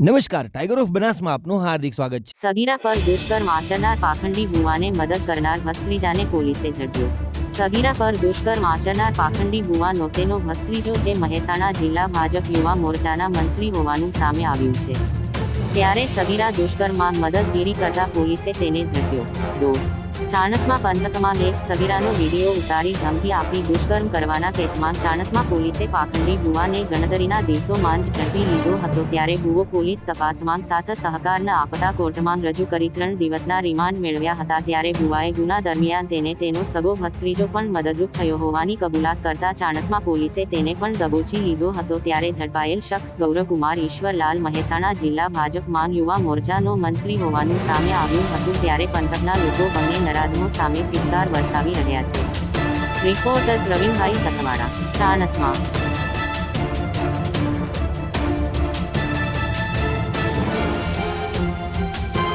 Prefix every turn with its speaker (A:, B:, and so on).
A: નમસ્કાર tiger of બનાસમાં આપનું હાર્દિક સ્વાગત છે.
B: સગીરા પર દુષ્કર્મ આચરનાર પાખંડી બુવાને મદદ કરનાર ભત્રીજાને પોલીસે ઝડપ્યો. સગીરા પર દુષ્કર્મ આચરનાર પાખંડી બુવા નોતેનો ભત્રીજો જે મહેસાણા જિલ્લા ભાજપ યુવા મોરચાના મંત્રી હોવાનું સામે આવ્યું છે. ત્યારે સગીરા દુષ્કર્મમાં મદદગીરી કરતા પોલીસે તેને ઝડપ્યો. દોઢ ચાણસમા પંથકમાં એક સગીરાનો વીડિયો ઉતારી ધમકી આપી દુષ્કર્મ કરવાના કેસમાં ચાણસમા પોલીસે પાખંડી ગુવાને ગણતરીના દિવસોમાં જ ઝડપી લીધો હતો ત્યારે ગુવો પોલીસ તપાસમાં સાથ સહકારના આપતા કોર્ટમાં રજૂ કરી ત્રણ દિવસના રિમાન્ડ મેળવ્યા હતા ત્યારે બુવાએ ગુના દરમિયાન તેને તેનો સગો ભત્રીજો પણ મદદરૂપ થયો હોવાની કબૂલાત કરતા ચાણસમા પોલીસે તેને પણ દબોચી લીધો હતો ત્યારે ઝડપાયેલ શખ્સ ગૌરવકુમાર ઈશ્વરલાલ મહેસાણા જિલ્લા ભાજપમાં યુવા મોરચાનો મંત્રી હોવાનું સામે આવ્યું હતું ત્યારે પંથકના લોકો બંને નરાધમો સામે ફિટકાર વરસાવી રહ્યા છે. રિપોર્ટર પ્રવીણભાઈ સતવાડા ચાણસમા.